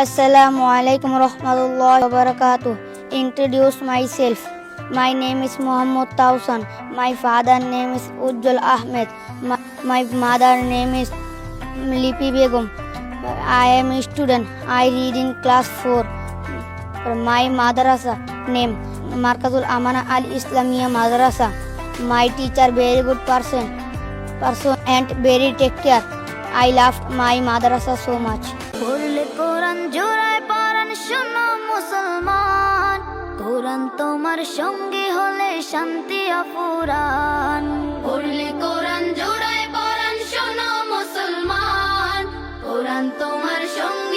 Alaikum warahmatullahi wabarakatuh. Introduce myself. My name is Muhammad Tausan. My father name is Ujjal Ahmed. My, my mother name is Lipi Begum. I am a student. I read in class 4. My madrasa name Markazul Amana Al Islamia Madrasa. My teacher very good person. Person and very take care. I loved my madrasa so much. জোড়ায় পরাণ শোনো মুসলমান। কোরআন তোমার সঙ্গে হলে শান্তি অপুরান পড়লে কোরআন জোড়ায় পরাণ শোনো মুসলমান। কোরআন তোমার সঙ্গে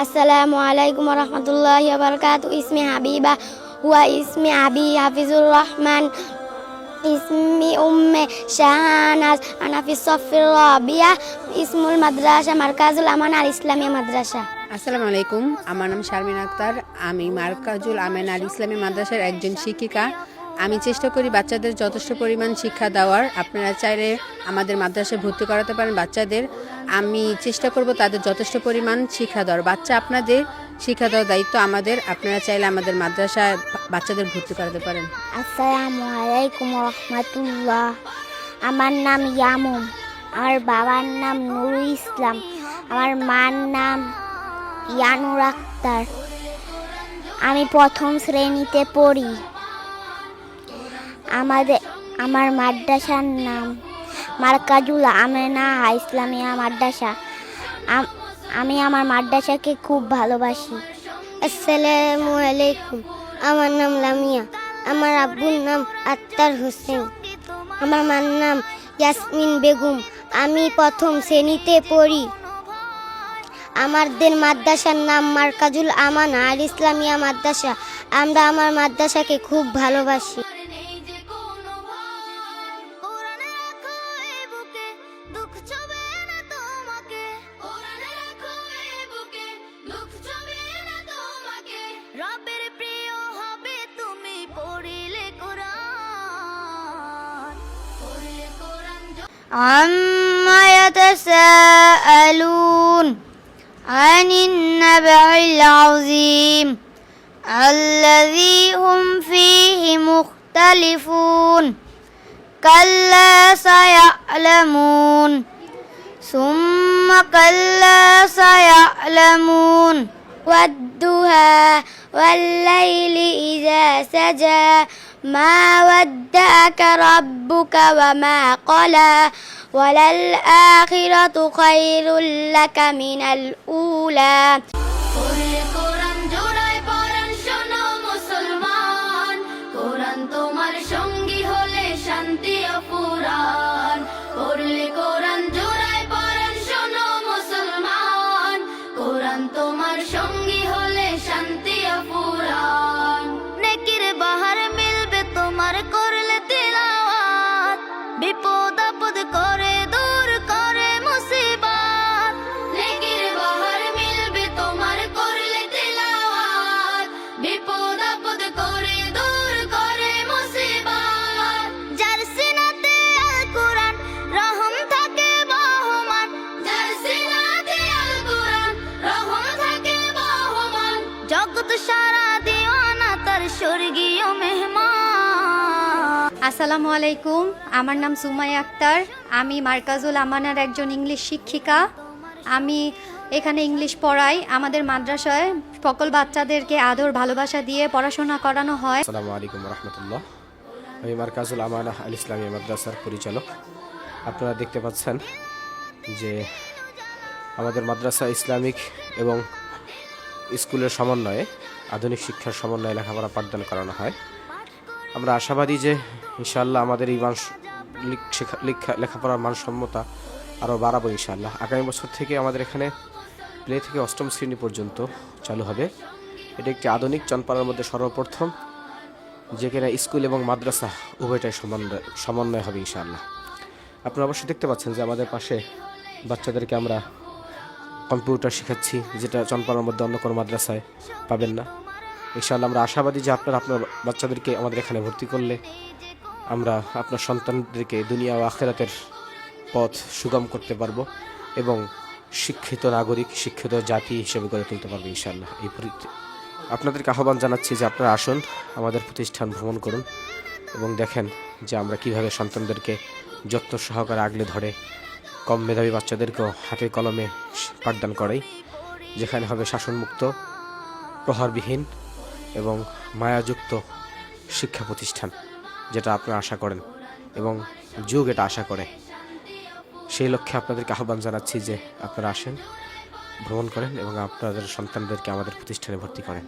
alaikum warahmatullahi wabarakatuh. Ismi Habibah. Wa ismi Abi Hafizur Rahman. Ismi Umme Shahanaz. Ana fi Sofir Rabia. Ismul Madrasah Markazul Aman Al Islamiyah Madrasah. আসসালামু আলাইকুম আমার নাম শারমিন আক্তার আমি মার্কাজুল আমেন আল ইসলামী মাদ্রাসার একজন শিক্ষিকা আমি চেষ্টা করি বাচ্চাদের যথেষ্ট পরিমাণ শিক্ষা দেওয়ার। আপনারা চাইলে আমাদের মাদ্রাসায় ভর্তি করাতে পারেন বাচ্চাদের। আমি চেষ্টা করব তাদের যথেষ্ট পরিমাণ শিক্ষা দেওয়ার। বাচ্চা আপনাদের শিক্ষা দেওয়ার দায়িত্ব আমাদের। আপনারা চাইলে আমাদের মাদ্রাসায় বাচ্চাদের ভর্তি করাতে পারেন। আসসালামু আলাইকুম রহমতুল্লাহ আমার নাম ইয়ামুম আমার বাবার নাম নুরুল ইসলাম, আমার মার নাম ইয়ানুর আক্তার। আমি প্রথম শ্রেণীতে পড়ি। আমাদের, আমার মাদ্রাসার নাম মার্কাজুল আমেনা ইসলামিয়া মাদ্রাসা। আমি আমার মাদ্রাসাকে খুব ভালোবাসি। আসসালামু আলাইকুম। আমার নাম লামিয়া। আমার আব্বুর নাম আত্তার হোসেন। আমার মার নাম ইয়াসমিন বেগম। আমি প্রথম শ্রেণীতে পড়ি। আমাদের মাদ্রাসার নাম মার্কাজুল আমান আল ইসলামিয়া মাদ্রাসা। আমরা আমার মাদ্রাসাকে খুব ভালোবাসি। عما يتساءلون عن النبع العظيم الذي هم فيه مختلفون كلا سيعلمون ثم كلا سيعلمون والدها والليل إذا سجى ما ودعك ربك وما قلى وللآخرة خير لك من الأولى. স্বর্গীয় মেহমান। আসসালামু আলাইকুম আমার নাম সুমাই আক্তার। আমি মার্কাজুল আমানার একজন ইংলিশ শিক্ষিকা। আমি এখানে ইংলিশ পড়াই। আমাদের মাদ্রাসায় সকল বাচ্চাদেরকে আদর ভালোবাসা দিয়ে পড়াশোনা করানো হয়। আসসালামু আলাইকুম রহমতুল্লাহ। আমি মার্কাজুল আমানা আল ইসলামী মাদ্রাসার পরিচালক। আপনারা দেখতে পাচ্ছেন যে আমাদের মাদ্রাসা ইসলামিক এবং স্কুলের সমন্বয়ে, আধুনিক শিক্ষার সমন্বয়ে লেখাপড়া পাঠদান করানো হয়। আমরা আশাবাদী যে, ইনশাআল্লাহ আমাদের এই মান লেখাপড়ার মানসম্মতা আরও বাড়াবো ইনশাআল্লাহ। আগামী বছর থেকে আমাদের এখানে প্লে থেকে অষ্টম শ্রেণি পর্যন্ত চালু হবে। এটি একটি আধুনিক চনপাড়ার মধ্যে সর্বপ্রথম যেখানে স্কুল এবং মাদ্রাসা উভয়টাই সমন্বয় সমন্বয় হবে ইনশাআল্লাহ। আপনারা অবশ্যই দেখতে পাচ্ছেন যে আমাদের পাশে বাচ্চাদেরকে আমরা কম্পিউটার শেখাচ্ছি, যেটা চনপাড়ার মধ্যে অন্য কোনো মাদ্রাসায় পাবেন না। ইনশাআল্লাহ আমরা আশাবাদী যে আপনার আপনার বাচ্চাদেরকে আমাদের এখানে ভর্তি করলে আমরা আপনার সন্তানদেরকে দুনিয়া ও আখেরাতের পথ সুগম করতে পারব এবং শিক্ষিত নাগরিক, শিক্ষিত জাতি হিসেবে গড়ে তুলতে পারব ইনশাআল্লাহ। এই আপনাদেরকে আহ্বান জানাচ্ছি যে আপনারা আসুন, আমাদের প্রতিষ্ঠান ভ্রমণ করুন এবং দেখেন যে আমরা কীভাবে সন্তানদেরকে যত্ন সহকারে আগলে ধরে, কম মেধাবী বাচ্চাদেরকেও হাতে কলমে পাঠদান করাই, যেখানে হবে শাসনমুক্ত, প্রহারবিহীন এবং মায়াযুক্ত শিক্ষা প্রতিষ্ঠান, যেটা আপনারা আশা করেন এবং যুগ এটা আশা করে। সেই লক্ষ্যে আপনাদেরকে আহ্বান জানাচ্ছি যে আপনারা আসেন, ভ্রমণ করেন এবং আপনাদের সন্তানদেরকে আমাদের প্রতিষ্ঠানে ভর্তি করেন।